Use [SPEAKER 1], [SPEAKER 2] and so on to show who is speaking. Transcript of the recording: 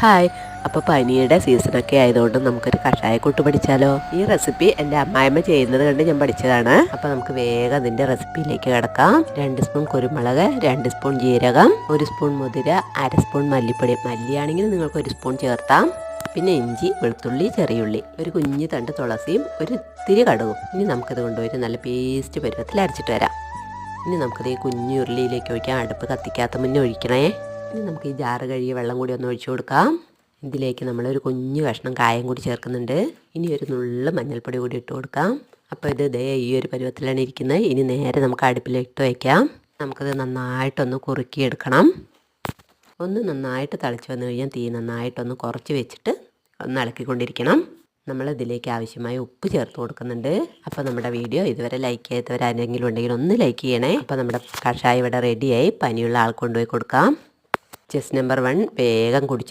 [SPEAKER 1] Hi. അപ്പോൾ പനിയുടെ സീസണൊക്കെ ആയതുകൊണ്ട് നമുക്കൊരു കഷായക്കൂട്ട് പഠിച്ചാലോ? ഈ റെസിപ്പി എന്റെ അമ്മായിമ്മ ചെയ്യുന്നത് കണ്ട് ഞാൻ പഠിച്ചതാണ്. അപ്പോൾ നമുക്ക് വേഗം അതിന്റെ റെസിപ്പിയിലേക്ക് കിടക്കാം. രണ്ട് സ്പൂൺ കുരുമുളക് രണ്ട് സ്പൂൺ ജീരകം ഒരു സ്പൂൺ മുതിര അര സ്പൂൺ മല്ലിപ്പൊടി. മല്ലിയാണെങ്കിൽ നിങ്ങൾക്ക് ഒരു സ്പൂൺ ചേർത്താം. പിന്നെ ഇഞ്ചി വെളുത്തുള്ളി ചെറിയുള്ളി ഒരു കുഞ്ഞു തണ്ട് തുളസിയും ഒരു ഇത്തിരി കടുകും. ഇനി നമുക്കിത് കൊണ്ടുപോയിട്ട് നല്ല പേസ്റ്റ് പരുവത്തിൽ അരച്ചിട്ട് വരാം. ഇനി നമുക്കിത് ഈ കുഞ്ഞു ഉരുളിയിലേക്ക് ഒഴിക്കാം. അടുപ്പ് കത്തിക്കാത്ത മുന്നേ ഒഴിക്കണേ. ഇനി നമുക്ക് ഈ ജാറ് കഴുകിയ വെള്ളം കൂടി ഒന്ന് ഒഴിച്ചു കൊടുക്കാം. ഇതിലേക്ക് നമ്മളൊരു കുഞ്ഞു കഷ്ണം കായം കൂടി ചേർക്കുന്നുണ്ട്. ഇനി ഒരു നുള്ളു മഞ്ഞൾപ്പൊടി കൂടി ഇട്ട് കൊടുക്കാം. അപ്പോൾ ഇത് ദേ ഈ ഒരു പരുവത്തിലാണ് ഇരിക്കുന്നത്. ഇനി നേരെ നമുക്ക് അടുപ്പിലിട്ട് വയ്ക്കാം. നമുക്കത് നന്നായിട്ടൊന്ന് കുറുക്കിയെടുക്കണം. ഒന്ന് നന്നായിട്ട് തിളച്ച് വന്നു കഴിഞ്ഞാൽ തീ നന്നായിട്ടൊന്ന് കുറച്ച് വെച്ചിട്ട് ഒന്ന് ഇളക്കിക്കൊണ്ടിരിക്കണം. നമ്മൾ ഇതിലേക്ക് ആവശ്യമായ ഉപ്പ് ചേർത്ത് കൊടുക്കുന്നുണ്ട്. അപ്പോൾ നമ്മുടെ വീഡിയോ ഇതുവരെ ലൈക്ക് ചെയ്യാത്തവരാരെങ്കിലും ഉണ്ടെങ്കിൽ ഒന്ന് ലൈക്ക് ചെയ്യണേ. അപ്പോൾ നമ്മുടെ കഷായ ഇവിടെ റെഡിയായി പനിയുള്ള ആൾ കൊണ്ടുപോയി കൊടുക്കാം. ചെസ് നമ്പർ വൺ വേഗം കുടിച്ച്